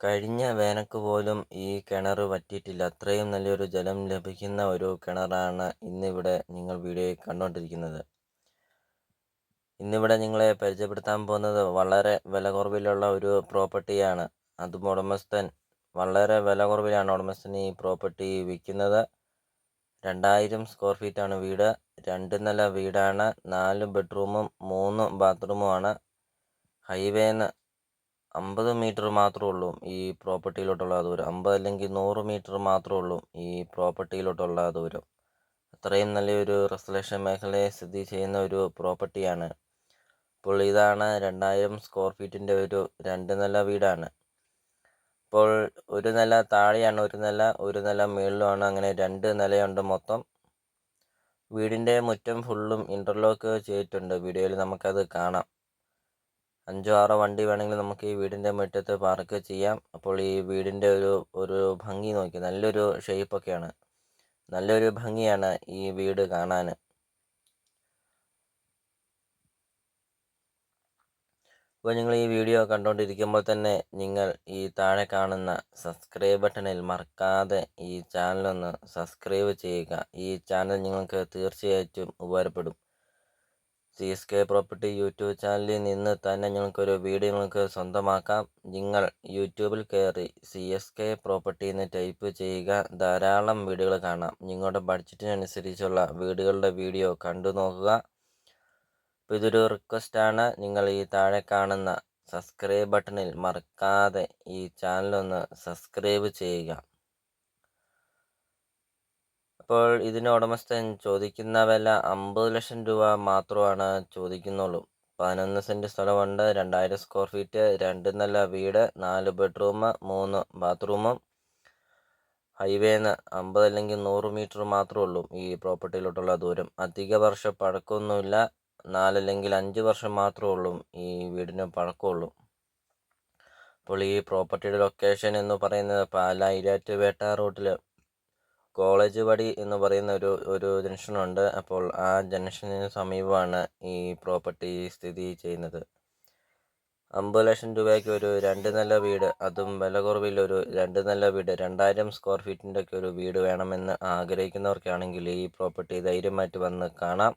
കഴിഞ്ഞ വേനൽക്ക് പോലും ഈ കിണർ വറ്റിയിട്ടില്ല. അത്രയും നല്ലൊരു ജലം ലഭിക്കുന്ന ഒരു കിണറാണ് ഇന്നിവിടെ നിങ്ങൾ വീഡിയോയിൽ കണ്ടുകൊണ്ടിരിക്കുന്നത് ഇന്നിവിടെ നിങ്ങളെ പരിചയപ്പെടുത്താൻ പോകുന്നത് വളരെ വില കുറവിലുള്ള ഒരു പ്രോപ്പർട്ടിയാണ് അതും ഉടമസ്ഥൻ വളരെ വില കുറവിലാണ് ഉടമസ്ഥൻ ഈ പ്രോപ്പർട്ടി വിൽക്കുന്നത്. രണ്ടായിരം സ്ക്വയർ ഫീറ്റ് ആണ് വീട്. രണ്ട് നില വീടാണ്. നാല് ബെഡ്റൂമും മൂന്ന് ബാത്റൂമുമാണ് ഹൈവേന്ന് അമ്പത് മീറ്റർ മാത്രമേ ഉള്ളൂ ഈ പ്രോപ്പർട്ടിയിലോട്ടുള്ള ദൂരം. അമ്പത് അല്ലെങ്കിൽ നൂറ് മീറ്റർ മാത്രമേ ഉള്ളൂ ഈ പ്രോപ്പർട്ടിയിലോട്ടുള്ള ദൂരം. അത്രയും നല്ലൊരു റെസലേഷൻ മേഖലയെ സ്ഥിതി ചെയ്യുന്ന ഒരു പ്രോപ്പർട്ടിയാണ്. അപ്പോൾ ഇതാണ് രണ്ടായിരം സ്ക്വയർ ഫീറ്റിന്റെ ഒരു രണ്ട് നില വീടാണ്. അപ്പോൾ ഒരു നില താഴെയാണ് ഒരു നില ഒരു നില മുകളിലുമാണ്. അങ്ങനെ രണ്ട് നിലയുണ്ട് മൊത്തം. വീടിന്റെ മുറ്റം ഫുള്ളും ഇന്റർലോക്ക് ചെയ്തിട്ടുണ്ട്. വീഡിയോയിൽ നമുക്കത് കാണാം. അഞ്ചോ ആറോ വണ്ടി വേണമെങ്കിൽ നമുക്ക് ഈ വീടിന്റെ മുറ്റത്ത് പാർക്ക് ചെയ്യാം. അപ്പോൾ ഈ വീടിന്റെ ഒരു ഒരു ഭംഗി നോക്കി നല്ലൊരു ഷേപ്പൊക്കെയാണ് നല്ലൊരു ഭംഗിയാണ് ഈ വീട് കാണാൻ. അപ്പോൾ നിങ്ങൾ ഈ വീഡിയോ കണ്ടുകൊണ്ടിരിക്കുമ്പോൾ തന്നെ നിങ്ങൾ ഈ താഴെ കാണുന്ന സബ്സ്ക്രൈബ് ബട്ടണിൽ മറക്കാതെ ഈ ചാനലൊന്ന് സബ്സ്ക്രൈബ് ചെയ്യുക. ഈ ചാനൽ നിങ്ങൾക്ക് തീർച്ചയായിട്ടും ഉപകാരപ്പെടും. C S K property YouTube ചാനലിൽ നിന്ന് തന്നെ നിങ്ങൾക്കൊരു വീട് നിങ്ങൾക്ക് സ്വന്തമാക്കാം. നിങ്ങൾ യൂട്യൂബിൽ കയറി സി എസ് കെ പ്രോപ്പർട്ടി എന്ന് ടൈപ്പ് ചെയ്യുക. ധാരാളം വീടുകൾ കാണാം. നിങ്ങളുടെ ബഡ്ജറ്റിനനുസരിച്ചുള്ള വീടുകളുടെ വീഡിയോ കണ്ടു നോക്കുക. അപ്പോൾ ഇതൊരു റിക്വസ്റ്റാണ് നിങ്ങൾ ഈ താഴെ കാണുന്ന സബ്സ്ക്രൈബ് ബട്ടണിൽ മറക്കാതെ ഈ ചാനലൊന്ന് സബ്സ്ക്രൈബ് ചെയ്യുക. ഇപ്പോൾ ഇതിന് ഉടമസ്ഥൻ ചോദിക്കുന്ന വില അമ്പത് ലക്ഷം രൂപ മാത്രമാണ് ചോദിക്കുന്നുള്ളൂ. പതിനൊന്ന് സെന്റ് സ്ഥലമുണ്ട് രണ്ടായിരം സ്ക്വയർ ഫീറ്റ് രണ്ട് നില വീട് നാല് ബെഡ്റൂം മൂന്ന് ബാത്റൂമും ഹൈവേന്ന് അമ്പത് അല്ലെങ്കിൽ നൂറ് മീറ്റർ മാത്രമേ ഉള്ളൂ ഈ പ്രോപ്പർട്ടിയിലോട്ടുള്ള ദൂരം. അധിക വർഷം പഴക്കമൊന്നുമില്ല നാലല്ലെങ്കിൽ അഞ്ച് വർഷം മാത്രമേ ഉള്ളൂ ഈ വീടിന് പഴക്കമുള്ളൂ. അപ്പോൾ ഈ പ്രോപ്പർട്ടിയുടെ ലൊക്കേഷൻ എന്ന് പറയുന്നത് പാല ഇരാറ്റുപേട്ട റൂട്ടിൽ കോളേജ് വടി എന്ന് പറയുന്ന ഒരു ഒരു ജംഗ്ഷനുണ്ട് അപ്പോൾ ആ ജംഗ്ഷന് സമീപമാണ് ഈ പ്രോപ്പർട്ടി സ്ഥിതി ചെയ്യുന്നത്. അമ്പത് ലക്ഷം രൂപയ്ക്ക് ഒരു രണ്ട് നില വീട് അതും വില കുറവിൽ ഒരു രണ്ട് നില വീട് രണ്ടായിരം സ്ക്വയർ ഫീറ്റിന്റെ ഒക്കെ ഒരു വീട് വേണമെന്ന് ആഗ്രഹിക്കുന്നവർക്കാണെങ്കിൽ ഈ പ്രോപ്പർട്ടി ധൈര്യമായിട്ട് വന്ന് കാണാം.